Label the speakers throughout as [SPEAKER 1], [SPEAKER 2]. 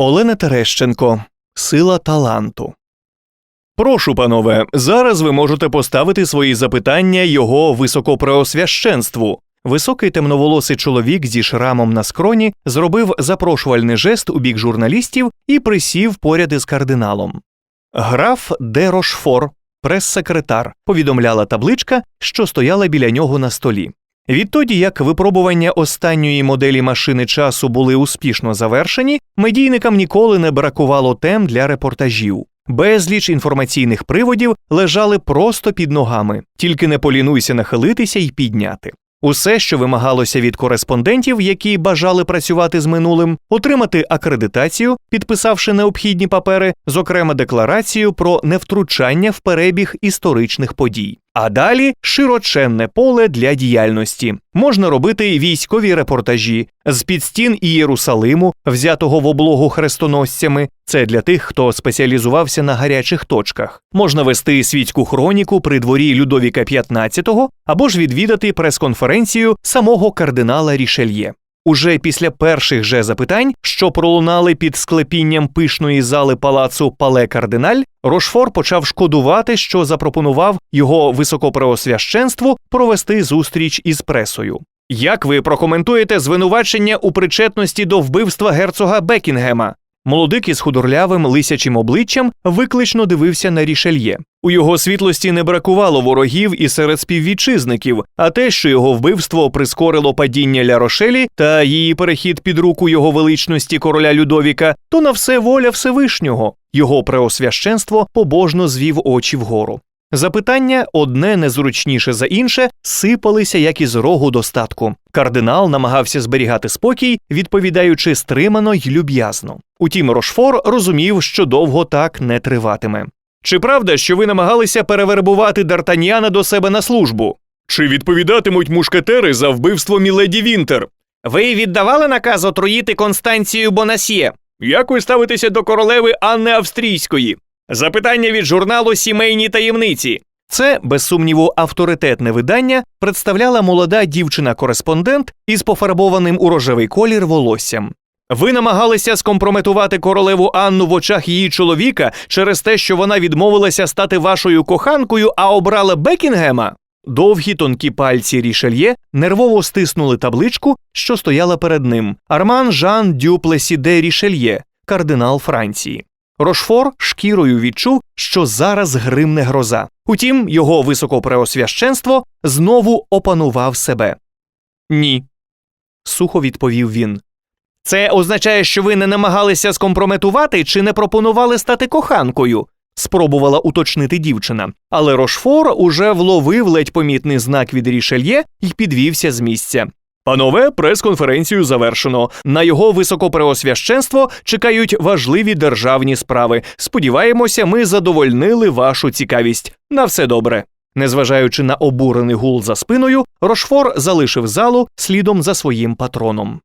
[SPEAKER 1] Олена Терещенко. Сила таланту. Прошу, панове, зараз ви можете поставити свої запитання його високопреосвященству. Високий темноволосий чоловік зі шрамом на скроні зробив запрошувальний жест у бік журналістів і присів поряд із кардиналом. Граф де Рошфор, прес-секретар, повідомляла табличка, що стояла біля нього на столі. Відтоді, як випробування останньої моделі машини часу були успішно завершені, медійникам ніколи не бракувало тем для репортажів. Безліч інформаційних приводів лежали просто під ногами, тільки не полінуйся нахилитися і підняти. Усе, що вимагалося від кореспондентів, які бажали працювати з минулим, отримати акредитацію, підписавши необхідні папери, зокрема декларацію про невтручання в перебіг історичних подій. А далі широченне поле для діяльності. Можна робити військові репортажі з під стін Ієрусалиму, взятого в облогу хрестоносцями. Це для тих, хто спеціалізувався на гарячих точках. Можна вести світську хроніку при дворі Людовіка XV або ж відвідати прес-конференцію самого кардинала Рішельє. Уже після перших же запитань, що пролунали під склепінням пишної зали палацу Пале Кардиналь, Рошфор почав шкодувати, що запропонував його високопреосвященству провести зустріч із пресою. Як ви прокоментуєте звинувачення у причетності до вбивства герцога Бекінгема? Молодик із худорлявим лисячим обличчям виклично дивився на рішельє. У його світлості не бракувало ворогів і серед співвітчизників, а те, що його вбивство прискорило падіння Лярошелі та її перехід під руку його величності короля Людовіка, то на все воля Всевишнього. Його преосвященство побожно звів очі вгору. Запитання, одне незручніше за інше, сипалися як із рогу достатку. Кардинал намагався зберігати спокій, відповідаючи стримано й люб'язно. Утім, Рошфор розумів, що довго так не триватиме. Чи правда, що ви намагалися перевербувати Д'Артаньяна до себе на службу? Чи відповідатимуть мушкетери за вбивство Міледі Вінтер? Ви віддавали наказ отруїти Констанцію Бонасьє? Як ви ставитеся до королеви Анни Австрійської? Запитання від журналу Сімейні таємниці. Це, без сумніву, авторитетне видання представляла молода дівчина-кореспондент із пофарбованим у рожевий колір волоссям. Ви намагалися скомпрометувати королеву Анну в очах її чоловіка через те, що вона відмовилася стати вашою коханкою, а обрала Бекінгема? Довгі тонкі пальці Рішельє нервово стиснули табличку, що стояла перед ним. Арман Жан Дю Плесіде Рішельє, кардинал Франції. Рошфор шкірою відчув, що зараз гримне гроза. Утім, його високопреосвященство знову опанував себе. Ні, сухо відповів він. Це означає, що ви не намагалися скомпрометувати чи не пропонували стати коханкою, спробувала уточнити дівчина. Але Рошфор уже вловив ледь помітний знак від Рішельє і підвівся з місця. Панове, прес-конференцію завершено. На його високопреосвященство чекають важливі державні справи. Сподіваємося, ми задовольнили вашу цікавість. На все добре. Незважаючи на обурений гул за спиною, Рошфор залишив залу слідом за своїм патроном.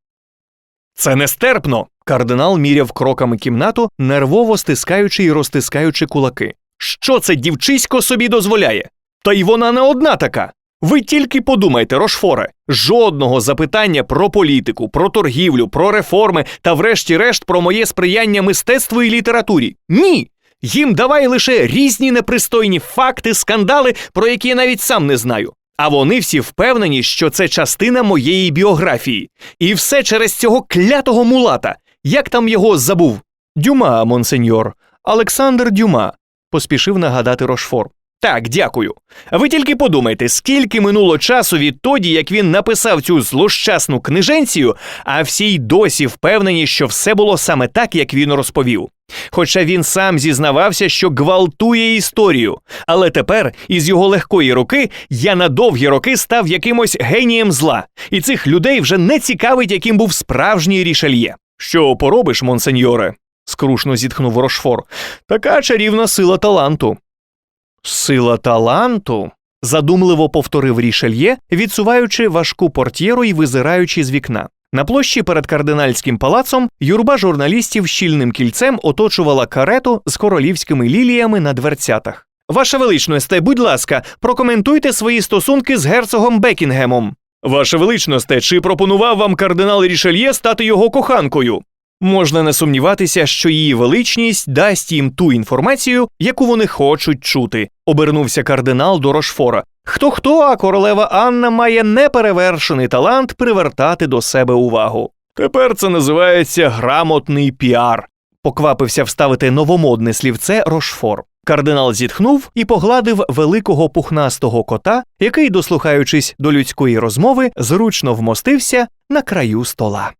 [SPEAKER 1] Це нестерпно. Кардинал міряв кроками кімнату, нервово стискаючи і розтискаючи кулаки. Що це дівчисько собі дозволяє? Та й вона не одна така. Ви тільки подумайте, Рошфоре, жодного запитання про політику, про торгівлю, про реформи та, врешті-решт, про моє сприяння мистецтву і літературі. Ні. Їм давай лише різні непристойні факти, скандали, про які я навіть сам не знаю. А вони всі впевнені, що це частина моєї біографії. І все через цього клятого мулата. Як там його забув? Дюма, монсеньор. Олександр Дюма, поспішив нагадати Рошфор. Так, дякую. Ви тільки подумайте, скільки минуло часу відтоді, як він написав цю злощасну книженцію, а всі й досі впевнені, що все було саме так, як він розповів. Хоча він сам зізнавався, що гвалтує історію. Але тепер, із його легкої руки, я на довгі роки став якимось генієм зла, і цих людей вже не цікавить, яким був справжній рішельє. Що поробиш, монсеньоре? скрушно зітхнув Рошфор. Така чарівна сила таланту. Сила таланту. задумливо повторив рішельє, відсуваючи важку портьєру і визираючи з вікна. На площі перед кардинальським палацом юрба журналістів щільним кільцем оточувала карету з королівськими ліліями на дверцятах. Ваша величносте, будь ласка, прокоментуйте свої стосунки з герцогом Бекінгемом. Ваше величносте, чи пропонував вам кардинал Рішельє стати його коханкою? Можна не сумніватися, що її величність дасть їм ту інформацію, яку вони хочуть чути. Обернувся кардинал до Рошфора. Хто хто, а королева Анна має неперевершений талант привертати до себе увагу. Тепер це називається грамотний піар. Поквапився вставити новомодне слівце Рошфор. Кардинал зітхнув і погладив великого пухнастого кота, який, дослухаючись до людської розмови, зручно вмостився на краю стола.